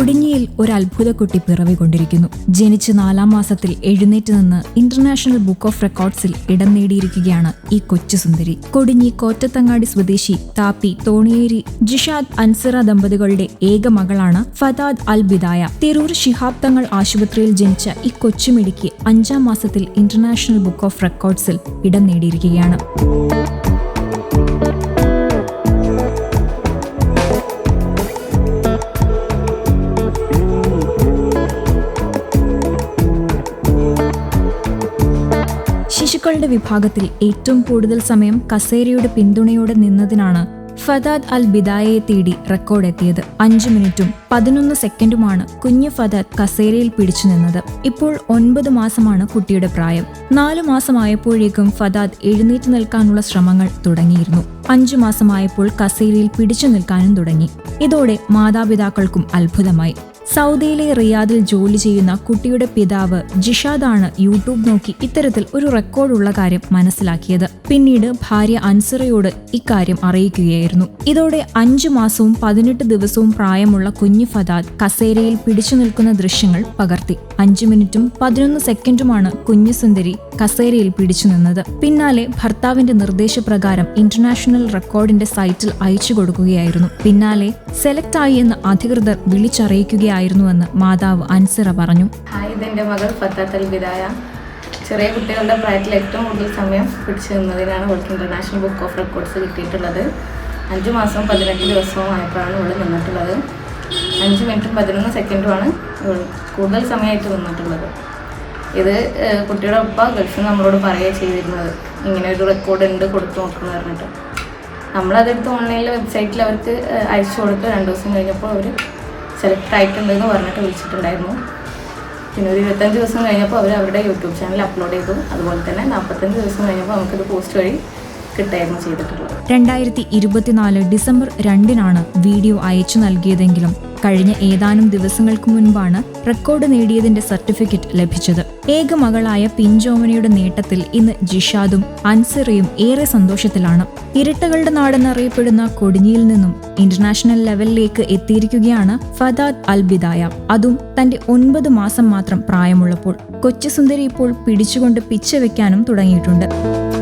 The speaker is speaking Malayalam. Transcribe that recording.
കൊടിഞ്ഞിയിൽ ഒരു അത്ഭുതക്കുട്ടി പിറവികൊണ്ടിരിക്കുന്നു ജനിച്ച് നാലാം മാസത്തിൽ എഴുന്നേറ്റ് നിന്ന് ഇന്റർനാഷണൽ ബുക്ക് ഓഫ് റെക്കോർഡ്സിൽ ഇടം നേടിയിരിക്കുകയാണ് ഈ കൊച്ചു സുന്ദരി. കൊടിഞ്ഞി കോറ്റത്തങ്ങാടി സ്വദേശി താപ്പി തോണിയേരി ജിഷാദ് അൻസറ ദമ്പതികളുടെ ഏക മകളാണ് ഫതാദ് അൽ ബിദായ. തിരൂർ ശിഹാബ് തങ്ങൾ ആശുപത്രിയിൽ ജനിച്ച ഈ കൊച്ചുമിടിക്ക് അഞ്ചാം മാസത്തിൽ ഇന്റർനാഷണൽ ബുക്ക് ഓഫ് റെക്കോർഡ്സിൽ ഇടം നേടിയിരിക്കുകയാണ്. ശിശുക്കളുടെ വിഭാഗത്തിൽ ഏറ്റവും കൂടുതൽ സമയം കസേരയുടെ പിന്തുണയോടെ നിന്നതിനാണ് ഫദാദ് അൽ ബിദായയെ തേടി റെക്കോർഡ് എത്തിയത്. അഞ്ചു മിനിറ്റും പതിനൊന്ന് സെക്കൻഡുമാണ് കുഞ്ഞു ഫദാദ് കസേരയിൽ പിടിച്ചു നിന്നത്. ഇപ്പോൾ ഒൻപത് മാസമാണ് കുട്ടിയുടെ പ്രായം. നാലു മാസമായപ്പോഴേക്കും ഫദാദ് എഴുന്നേറ്റ് നിൽക്കാനുള്ള ശ്രമങ്ങൾ തുടങ്ങിയിരുന്നു. അഞ്ചു മാസമായപ്പോൾ കസേരയിൽ പിടിച്ചു നിൽക്കാനും തുടങ്ങി. ഇതോടെ മാതാപിതാക്കൾക്കും അത്ഭുതമായി. സൗദിയിലെ റിയാദിൽ ജോലി ചെയ്യുന്ന കുട്ടിയുടെ പിതാവ് ജിഷാദാണ് യൂട്യൂബ് നോക്കി ഇത്തരത്തിൽ ഒരു റെക്കോർഡുള്ള കാര്യം മനസ്സിലാക്കിയത്. പിന്നീട് ഭാര്യ അൻസറയോട് ഇക്കാര്യം അറിയിക്കുകയായിരുന്നു. ഇതോടെ അഞ്ചു മാസവും പതിനെട്ട് ദിവസവും പ്രായമുള്ള കുഞ്ഞു ഫദാദ് കസേരയിൽ പിടിച്ചു നിൽക്കുന്ന ദൃശ്യങ്ങൾ പകർത്തി. അഞ്ചു മിനിറ്റും പതിനൊന്ന് സെക്കൻഡുമാണ് കുഞ്ഞു സുന്ദരി കസേരയിൽ പിടിച്ചു നിന്നത്. പിന്നാലെ ഭർത്താവിന്റെ നിർദ്ദേശപ്രകാരം ഇന്റർനാഷണൽ റെക്കോർഡിന്റെ സൈറ്റിൽ അയച്ചു കൊടുക്കുകയായിരുന്നു. പിന്നാലെ സെലക്ട് ആയി എന്ന് അധികൃതർ വിളിച്ചറിയിക്കുകയായിരുന്നുവെന്ന് മാതാവ് അൻസിറ പറഞ്ഞു. ഹായ് മകൾ ഫത്താത്ത് അൽ ബിദായ ചെറിയ കുട്ടികളുടെ പ്രായത്തിൽ ഏറ്റവും കൂടുതൽ സമയം പിടിച്ചു നിന്നതിനാണ് അവൾക്ക് ഇന്റർനാഷണൽ ബുക്ക് ഓഫ് റെക്കോർഡ്സ് കിട്ടിയിട്ടുള്ളത്. അഞ്ച് മാസവും പതിനെട്ട് ദിവസവും ആയപ്പോഴാണ് ഇവിടെ നിന്നിട്ടുള്ളത്. അഞ്ച് മിനിറ്റും പതിനൊന്ന് സെക്കൻഡുമാണ് ഇവൾ കൂടുതൽ സമയമായിട്ട് നിന്നിട്ടുള്ളത്. ഇത് കുട്ടിയുടെ ഒപ്പ ഗൾഫിൽ നമ്മളോട് പറയുക ചെയ്തിരുന്നത്. ഇങ്ങനെ ഒരു റെക്കോർഡ് ഉണ്ട് കൊടുത്തു നോക്കുന്നു പറഞ്ഞിട്ട്. നമ്മളതെടുത്ത് ഓൺലൈനിൽ വെബ്സൈറ്റിൽ അവർക്ക് അയച്ചു കൊടുത്ത് രണ്ട് ദിവസം കഴിഞ്ഞപ്പോൾ അവർ സെലക്ട് ആയിട്ടുണ്ട് എന്ന് പറഞ്ഞിട്ട് വിളിച്ചിട്ടുണ്ടായിരുന്നു. പിന്നെ ഒരു ഇരുപത്തഞ്ച് ദിവസം കഴിഞ്ഞപ്പോൾ അവർ അവരുടെ യൂട്യൂബ് ചാനൽ അപ്ലോഡ് ചെയ്തു. അതുപോലെ തന്നെ നാൽപ്പത്തഞ്ച് ദിവസം കഴിഞ്ഞപ്പോൾ നമുക്കിത് പോസ്റ്റ് വഴി കിട്ടായിരുന്നു ചെയ്തിട്ടുള്ളത്. രണ്ടായിരത്തി ഇരുപത്തിനാല് ഡിസംബർ രണ്ടിനാണ് വീഡിയോ അയച്ചു നൽകിയതെങ്കിലും കഴിഞ്ഞ ഏതാനും ദിവസങ്ങൾക്ക് മുൻപാണ് റെക്കോർഡ് നേടിയതിന്റെ സർട്ടിഫിക്കറ്റ് ലഭിച്ചത്. ഏക മകളായ പിഞ്ചോമനയുടെ നേട്ടത്തിൽ ഇന്ന് ജിഷാദും അൻസിറയും ഏറെ സന്തോഷത്തിലാണ്. ഇരട്ടകളുടെ നാടെന്നറിയപ്പെടുന്ന കൊടിഞ്ഞിയിൽ നിന്നും ഇന്റർനാഷണൽ ലെവലിലേക്ക് എത്തിയിരിക്കുകയാണ് ഫദാദ് അൽ ബിദായ അതും തന്റെ ഒൻപത് മാസം മാത്രം പ്രായമുള്ളപ്പോൾ. കൊച്ചുസുന്ദരി ഇപ്പോൾ പിടിച്ചുകൊണ്ട് പിച്ചവെക്കാനും തുടങ്ങിയിട്ടുണ്ട്.